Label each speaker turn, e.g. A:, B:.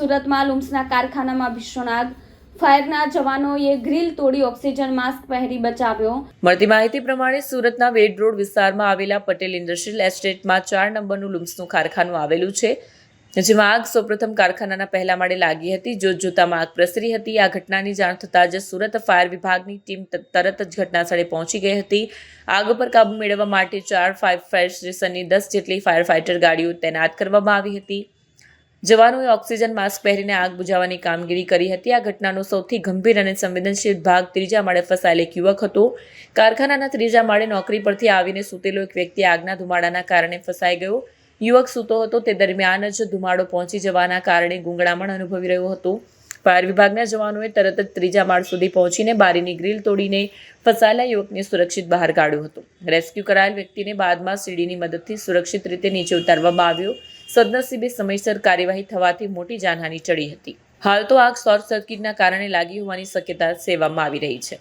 A: સુરતમાં લુમ્સના કારખાનામાં ભીષણ આગ. ફાયરના જવાનોએ ગ્રીલ તોડી ઓક્સિજન માસ્ક પહેરી બચાવ્યો.
B: મળતી માહિતી પ્રમાણે સુરતના વેડ રોડ વિસ્તારમાં આવેલા પટેલ ઇન્ડસ્ટ્રીયલ એસ્ટેટમાં ચાર નંબરનું લુમ્સનું કારખાનું આવેલું છે, જેમાં આગ સૌપ્રથમ કારખાનાના પહેલા માળે લાગી હતી. જો જોતામાં આગ પ્રસરી હતી. આ ઘટનાની જાણ થતાં જ સુરત ફાયર વિભાગની ટીમ તરત જ ઘટનાસ્થળે પહોંચી ગઈ હતી. આગ પર કાબુ મેળવવા માટે ચાર ફાયર ફાયર સ્ટેશનની દસ જેટલી ફાયર ફાઇટર ગાડીઓ તૈનાત કરવામાં આવી હતી. જવાનોએ ઓક્સિજન માસ્ક પહેરીને આગ બુઝાવવાની કામગીરી કરી હતી. આ ઘટનાનો સૌથી ગંભીર અને સંવેદનશીલ ભાગ ત્રીજા માળે ફસાયેલ એક યુવક હતો. કારખાનાના ત્રીજા માળે નોકરી પરથી આવીને સૂતેલો એક વ્યક્તિ આગના ધુમાડાના કારણે ફસાઈ ગયો. યુવક સૂતો હતો, તે દરમિયાન જ ધુમાડો પહોંચી જવાના કારણે ગુંગળામણ અનુભવી રહ્યો હતો. ફાયર વિભાગના જવાનોએ તરત જ ત્રીજા માળ સુધી પહોંચીને બારીની ગ્રીલ તોડીને ફસાયેલા યુવકને સુરક્ષિત બહાર કાઢ્યો હતો. રેસ્ક્યુ કરાયેલ વ્યક્તિને બાદમાં સીડીની મદદથી સુરક્ષિત રીતે નીચે ઉતારવામાં આવ્યો. સદનસીબે સમયસર કાર્યવાહી થવાથી મોટી જાનહાનિ ટળી હતી. હાલ તો આગ શોર્ટ સર્કિટના કારણે લાગી હોવાની શક્યતા સેવામાં આવી રહી છે.